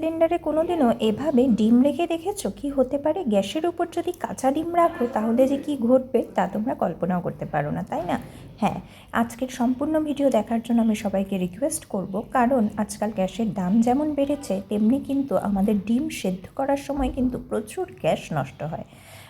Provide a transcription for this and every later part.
সিলিন্ডারে কোনো দিনও এভাবে ডিম রেখে দেখেছ? কি হতে পারে? গ্যাসের উপর যদি কাঁচা ডিম রাখো, তাহলে যে কি ঘটবে তা তোমরা কল্পনাও করতে পারো না, তাই না? হ্যাঁ আজকের সম্পূর্ণ ভিডিও দেখার জন্য আমি সবাইকে রিকোয়েস্ট করব, কারণ আজকাল গ্যাসের দাম যেমন বেড়েছে, তেমনি কিন্তু আমাদের ডিম সেদ্ধ করার সময় কিন্তু প্রচুর গ্যাস নষ্ট হয়।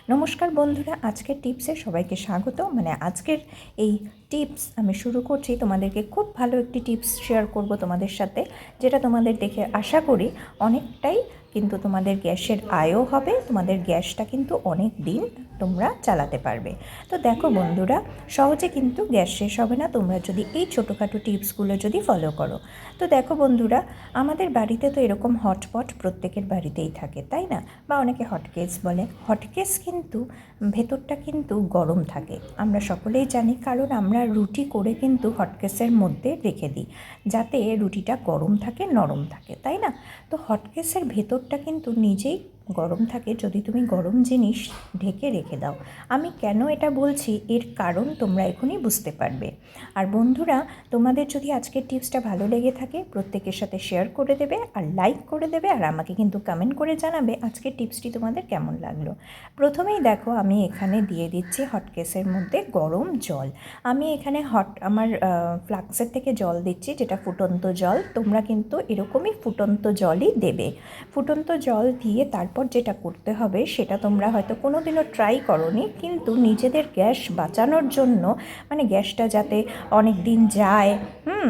নমস্কার বন্ধুরা, আজকের টিপসে সবাইকে স্বাগত। মানে আজকের এই টিপস আমি শুরু করছি। তোমাদেরকে খুব ভালো একটি টিপস শেয়ার করব তোমাদের সাথে, যেটা তোমাদের দেখে আশা করি অনেকটাই কিন্তু তোমাদের গ্যাসের আয়ও হবে, তোমাদের গ্যাসটা কিন্তু অনেক দিন তোমরা চালাতে পারবে। তো দেখো বন্ধুরা, সহজে কিন্তু গ্যাস শেষ হবে না, তোমরা যদি এই ছোটোখাটো টিপসগুলো যদি ফলো করো। তো দেখো বন্ধুরা, আমাদের বাড়িতে তো এরকম হটপট প্রত্যেকের বাড়িতেই থাকে, তাই না? বা অনেকে হটকেস বলে। হটকেস কিন্তু ভেতরটা কিন্তু গরম থাকে। আমরা সকলেই জানি, কারণ আমরা রুটি করে কিন্তু হটকেসের মধ্যে রেখে দিই, যাতে রুটিটা গরম থাকে, নরম থাকে, তাই না? তো হটকেসের ভেতরটা কিন্তু নিজেই গরম থাকে, যদি তুমি গরম জিনিস ঢেকে রেখে দাও। আমি কেন এটা বলছি? এর কারণ তোমরা এখনই বুঝতে পারবে। আর বন্ধুরা, তোমাদের যদি আজকের টিপসটা ভালো লেগে থাকে, প্রত্যেকের সাথে শেয়ার করে দেবে আর লাইক করে দেবে আর আমাকে কিন্তু কমেন্ট করে জানাবে আজকের টিপসটি তোমাদের কেমন লাগল। প্রথমেই দেখো, আমি এখানে দিয়ে দিচ্ছি হটকেসের মধ্যে গরম জল। আমি এখানে হট আমার ফ্লাক্সের থেকে জল দিচ্ছি, যেটা ফুটন্ত জল। তোমরা কিন্তু এরকমই ফুটন্ত জলই দেবে। ফুটন্ত জল দিয়ে তারপর যেটা করতে হবে সেটা তোমরা হয়তো কোনো দিনও ট্রাই করনি, কিন্তু নিজেদের গ্যাস বাঁচানোর জন্য মানে গ্যাসটা যাতে অনেক দিন যায়, হুম?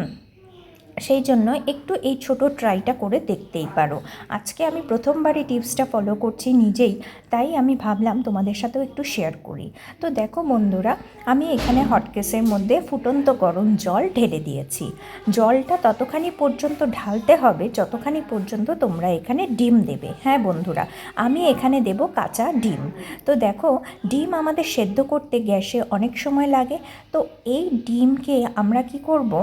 সেই জন্য একটু এই ছোট ট্রাইটা করে দেখতেই পারো। আজকে আমি প্রথমবারই টিপসটা ফলো করছি নিজেই, তাই আমি ভাবলাম তোমাদের সাথেও একটু শেয়ার করি। তো দেখো বন্ধুরা, আমি এখানে হটকেসের মধ্যে ফুটন্ত গরম জল ঢেলে দিয়েছি। জলটা ততখানি পর্যন্ত ঢালতে হবে যতখানি পর্যন্ত তোমরা এখানে ডিম দেবে। হ্যাঁ বন্ধুরা, আমি এখানে দেব কাঁচা ডিম। তো দেখো, ডিম আমাদের সেদ্ধ করতে গ্যাসে অনেক সময় লাগে। তো এই ডিমকে আমরা কি করব?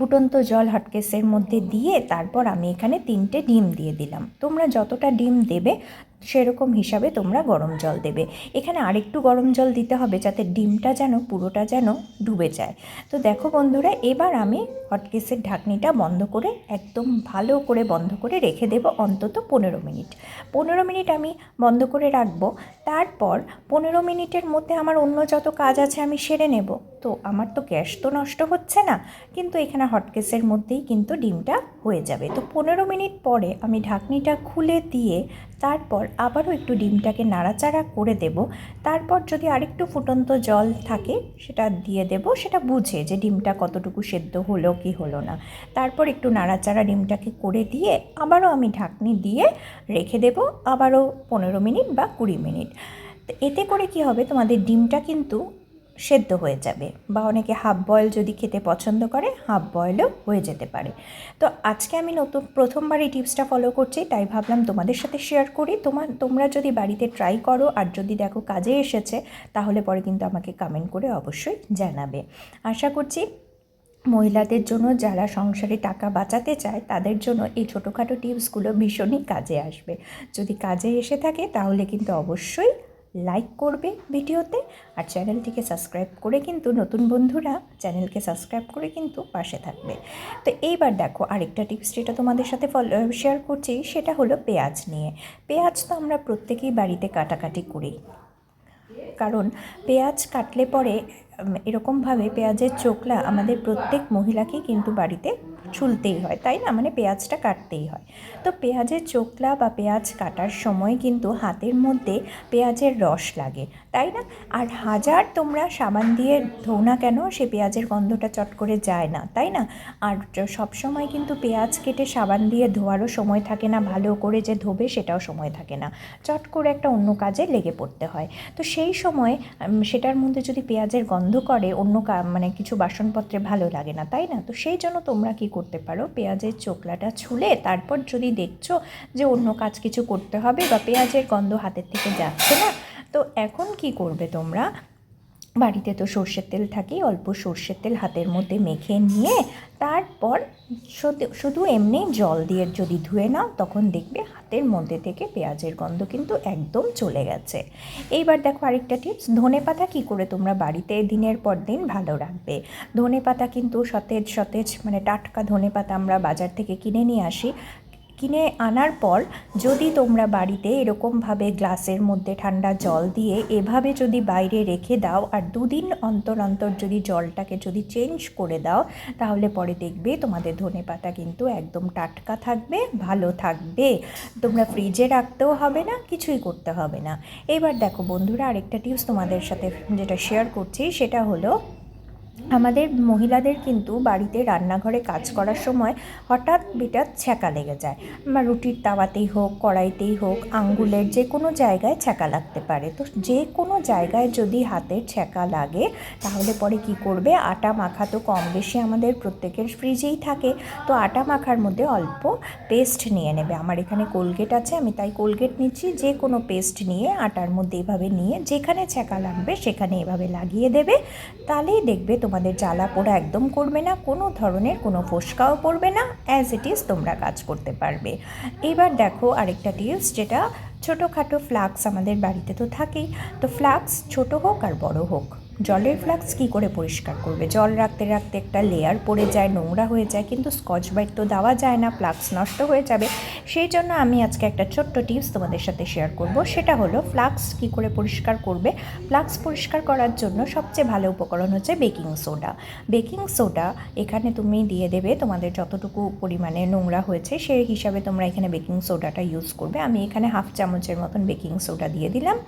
ফুটন্ত জল হটকেসের মধ্যে দিয়ে তারপর আমি এখানে তিনটে ডিম দিয়ে দিলাম। তোমরা যতটা ডিম দেবে সেরকম হিসাবে তোমরা গরম জল দেবে। এখানে আরেকটু গরম জল দিতে হবে যাতে ডিমটা যেন, পুরোটা যেন ডুবে যায়। তো দেখো বন্ধুরা, এবার আমি হটকেসের ঢাকনিটা বন্ধ করে, একদম ভালো করে বন্ধ করে রেখে দেব অন্তত পনেরো মিনিট। পনেরো মিনিট আমি বন্ধ করে রাখব। তারপর পনেরো মিনিটের মধ্যে আমার অন্য যত কাজ আছে আমি সেরে নেব। তো আমার তো গ্যাস তো নষ্ট হচ্ছে না, কিন্তু এখানে হটকেসের মধ্যেই কিন্তু ডিমটা হয়ে যাবে। তো পনেরো মিনিট পরে আমি ঢাকনিটা খুলে দিয়ে তারপর আবারও একটু ডিমটাকে নাড়াচাড়া করে দেব। তারপর যদি আরেকটু ফুটন্ত জল থাকে, সেটা দিয়ে দেব। সেটা বুঝে যে ডিমটা কতটুকু সেদ্ধ হলো কি হলো না। তারপর একটু নাড়াচাড়া ডিমটাকে করে দিয়ে আবারও আমি ঢাকনি দিয়ে রেখে দেব আবারও পনেরো মিনিট বা কুড়ি মিনিট। এতে করে কি হবে, তোমাদের ডিমটা কিন্তু সেদ্ধ হয়ে যাবে বা অনেকে হাফ বয়েল যদি খেতে পছন্দ করে হাফ বয়েলও হয়ে যেতে পারে। তো আজকে আমি নতুন প্রথমবার এই টিপসটা ফলো করছি, তাই ভাবলাম তোমাদের সাথে শেয়ার করি। তোমার তোমরা যদি বাড়িতে ট্রাই করো আর যদি দেখো কাজে এসেছে, তাহলে পরে কিন্তু আমাকে কমেন্ট করে অবশ্যই জানাবে। আশা করছি মহিলাদের জন্য যারা সংসারে টাকা বাঁচাতে চায়, তাদের জন্য এই ছোটোখাটো টিপসগুলো ভীষণই কাজে আসবে। যদি কাজে এসে থাকে, তাহলে কিন্তু অবশ্যই লাইক করবে ভিডিওতে আর চ্যানেলটিকে সাবস্ক্রাইব করে কিন্তু নতুন বন্ধুরা চ্যানেলকে সাবস্ক্রাইব করে কিন্তু পাশে থাকবে। তো এইবার দেখো আরেকটা টিপস যেটা তোমাদের সাথে শেয়ার করছি সেটা হলো পেঁয়াজ নিয়ে। পেঁয়াজ তো আমরা প্রত্যেকেই বাড়িতে কাটাকাটি করি। কারণ পেঁয়াজ কাটলে পরে এরকমভাবে পেঁয়াজের চোখলা আমাদের প্রত্যেক মহিলাকেই কিন্তু বাড়িতে ছুলতেই হয়, তাই না? মানে পেঁয়াজটা কাটতেই হয়। তো পেঁয়াজের চোখলা বা পেঁয়াজ কাটার সময় কিন্তু হাতের মধ্যে পেঁয়াজের রস লাগে, তাই না? আর হাজার তোমরা সাবান দিয়ে ধো না কেন, সে পেঁয়াজের গন্ধটা চট করে যায় না, তাই না? আর সব সময় কিন্তু পেঁয়াজ কেটে সাবান দিয়ে ধোয়ারও সময় থাকে না, ভালো করে যে ধোবে সেটাও সময় থাকে না। চট করে একটা অন্য কাজে লেগে পড়তে হয়। তো সেই সময় সেটার মধ্যে যদি পেঁয়াজের গন্ধ করে, অন্য মানে কিছু বাসনপত্রে ভালো লাগে না, তাই না? তো সেই জন্য তোমরা কি করতে পারো? পেঁয়াজের চোকলাটা ছুলে তারপর যদি দেখছ যে অন্য কাজ কিছু করতে হবে বা পেঁয়াজের গন্ধ হাতের থেকে যাচ্ছে না, তো এখন কি করবে তোমরা? বাড়িতে তো সর্ষের তেল থাকেই, অল্প সর্ষের তেল হাতের মধ্যে মেখে নিয়ে তারপর শুধু এমনি জল দিয়ে যদি ধুয়ে নাও, তখন দেখবে হাতের মধ্যে থেকে পেঁয়াজের গন্ধ কিন্তু একদম চলে গেছে। এইবার দেখো আরেকটা টিপস ধনে পাতা কী করে তোমরা বাড়িতে দিনের পর দিন ভালো রাখবে? ধনে পাতা কিন্তু সতেজ সতেজ মানে টাটকা ধনে পাতা আমরা বাজার থেকে কিনে নিয়ে আসি। কিনে আনার পর যদি তোমরা বাড়িতে এরকমভাবে গ্লাসের মধ্যে ঠান্ডা জল দিয়ে এভাবে যদি বাইরে রেখে দাও আর দুদিন অন্তর অন্তর যদি জলটাকে যদি চেঞ্জ করে দাও, তাহলে পরে দেখবে তোমাদের ধনে পাতা কিন্তু একদম টাটকা থাকবে, ভালো থাকবে। তোমরা ফ্রিজে রাখতেও হবে না, কিছুই করতে হবে না। এবার দেখো বন্ধুরা, আরেকটা টিপস তোমাদের সাথে যেটা শেয়ার করছি, সেটা হলো আমাদের মহিলাদের কিন্তু বাড়িতে রান্নাঘরে কাজ করার সময় হঠাৎ বিটাৎ ছ্যাঁকা লেগে যায়। বা রুটির তাওয়াতেই হোক, কড়াইতেই হোক, আঙ্গুলের যে কোনো জায়গায় ছ্যাঁকা লাগতে পারে। তো যে কোনো জায়গায় যদি হাতের ছ্যাঁকা লাগে, তাহলে পরে কি করবে? আটা মাখা তো কম বেশি আমাদের প্রত্যেকের ফ্রিজেই থাকে। তো আটা মাখার মধ্যে অল্প পেস্ট নিয়ে নেবে। আমার এখানে কোলগেট আছে, আমি তাই কোলগেট নিচ্ছি। যে কোনো পেস্ট নিয়ে আটার মধ্যে এভাবে নিয়ে যেখানে ছ্যাঁকা লাগবে সেখানে এভাবে লাগিয়ে দেবে। তাহলেই দেখবে তোমাদের জ্বালা পোড়া একদম করবে না, কোনো ধরনের কোনো ফোসকাও পড়বে না অ্যাজ ইট ইজ তোমরা কাজ করতে পারবে। এবার দেখো আরেকটা টিপস যেটা ছোটোখাটো ফ্লাক্স আমাদের বাড়িতে তো থাকেই। তো ফ্লাক্স ছোটো হোক আর বড় হোক। জলের ফ্লাক্স কী করে পরিষ্কার করবে? জল রাখতে রাখতে একটা লেয়ার পড়ে যায়, নোংরা হয়ে যায়, কিন্তু স্কচ বাইট তো দেওয়া যায় না, ফ্লাক্স নষ্ট হয়ে যাবে। সেই জন্য আমি আজকে একটা ছোট্ট টিপস তোমাদের সাথে শেয়ার করব। সেটা হলো ফ্লাক্স কী করে পরিষ্কার করবে? ফ্লাক্স পরিষ্কার করার জন্য সবচেয়ে ভালো উপকরণ হচ্ছে বেকিং সোডা। বেকিং সোডা এখানে তুমি দিয়ে দেবে তোমাদের যতটুকু পরিমাণে নোংরা হয়েছে, সেই হিসাবে তোমরা এখানে বেকিং সোডাটা ইউজ করবে। আমি এখানে হাফ চামচের মতন বেকিং সোডা দিয়ে দিলাম।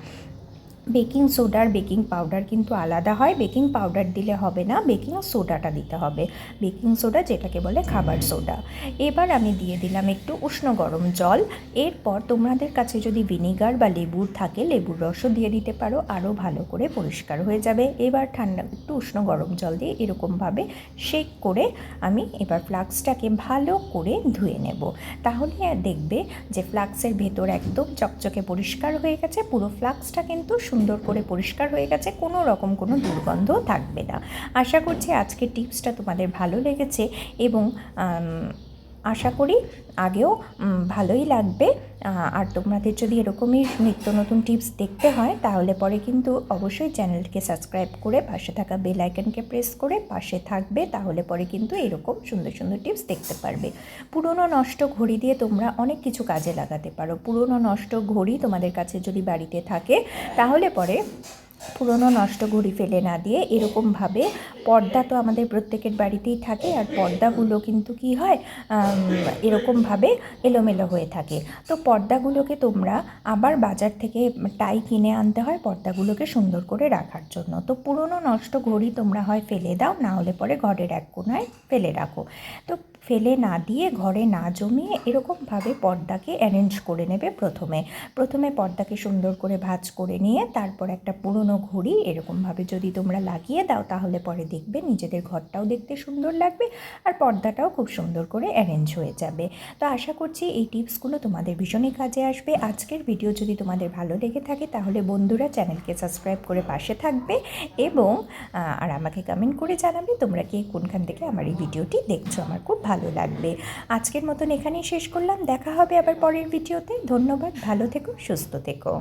বেকিং সোডার বেকিং পাউডার কিন্তু আলাদা হয়। বেকিং পাউডার দিলে হবে না, বেকিং সোডাটা দিতে হবে। বেকিং সোডা যেটাকে বলে খাবার সোডা। এবার আমি দিয়ে দিলাম একটু উষ্ণ গরম জল। এরপর তোমাদের কাছে যদি ভিনিগার বা লেবুর থাকে, লেবুর রসও দিয়ে দিতে পারো। আরও ভালো করে পরিষ্কার হয়ে যাবে। এবার ঠান্ডা, একটু উষ্ণ গরম জল দিয়ে এরকমভাবে শেক করে আমি এবার ফ্লাক্সটাকে ভালো করে ধুয়ে নেব। তাহলে দেখবে যে ফ্লাক্সের ভেতর একদম চকচকে পরিষ্কার হয়ে গেছে। পুরো ফ্লাক্সটা কিন্তু সুন্দর করে পরিষ্কার হয়ে গেছে, কোনো রকম কোনো দুর্গন্ধ থাকবে না। আশা করছি আজকের টিপসটা তোমাদের ভালো লেগেছে এবং আশা করি আগেও ভালোই লাগবে। আর তোমাদের যদি এরকমই নিত্য নতুন টিপস দেখতে হয়, তাহলে পরে কিন্তু অবশ্যই চ্যানেলকে সাবস্ক্রাইব করে পাশে থাকা বেল আইকনকে প্রেস করে পাশে থাকবে, তাহলে পরে কিন্তু এরকম সুন্দর সুন্দর টিপস দেখতে পারবে। পুরনো নষ্ট ঘড়ি দিয়ে তোমরা অনেক কিছু কাজে লাগাতে পারো। পুরনো নষ্ট ঘড়ি তোমাদের কাছে যদি বাড়িতে থাকে, তাহলে পরে পুরনো নষ্ট ঘড়ি ফেলে না দিয়ে এরকমভাবে পর্দা তো আমাদের প্রত্যেকের বাড়িতেই থাকে আর পর্দাগুলো কিন্তু কি হয় এরকমভাবে এলোমেলো হয়ে থাকে। তো পর্দাগুলোকে তোমরা আবার বাজার থেকে টাই কিনে আনতে হয় পর্দাগুলোকে সুন্দর করে রাখার জন্য। তো পুরনো নষ্ট ঘড়ি তোমরা হয় ফেলে দাও, না হলে পরে ঘরের এক কোনায় ফেলে রাখো। তো ফেলে না দিয়ে ঘরে না জমিয়ে এরকমভাবে পর্দাকে অ্যারেঞ্জ করে নেবে প্রথমে। প্রথমে পর্দাকে সুন্দর করে ভাঁজ করে নিয়ে তারপর একটা পুরনো ঘড়ি এরকমভাবে যদি তোমরা লাগিয়ে দাও তাহলে পরে দেখবে নিজেদের ঘরটাও দেখতে সুন্দর লাগবে আর পর্দাটাও খুব সুন্দর করে অ্যারেঞ্জ হয়ে যাবে। তো আশা করছি এই টিপসগুলো তোমাদের ভীষণই কাজে আসবে। আজকের ভিডিও যদি তোমাদের ভালো লেগে থাকে তাহলে বন্ধুরা চ্যানেলকে সাবস্ক্রাইব করে পাশে থাকবে এবং আর আমাকে কমেন্ট করে জানাবে তোমরা কে কোনখান থেকে আমার এই ভিডিওটি দেখছ। আমার খুব ভালো লাগবে। আজকের মতন এখানেই শেষ করলাম। দেখা হবে আবার পরের ভিডিওতে। ধন্যবাদ। ভালো থেকো, সুস্থ থেকো।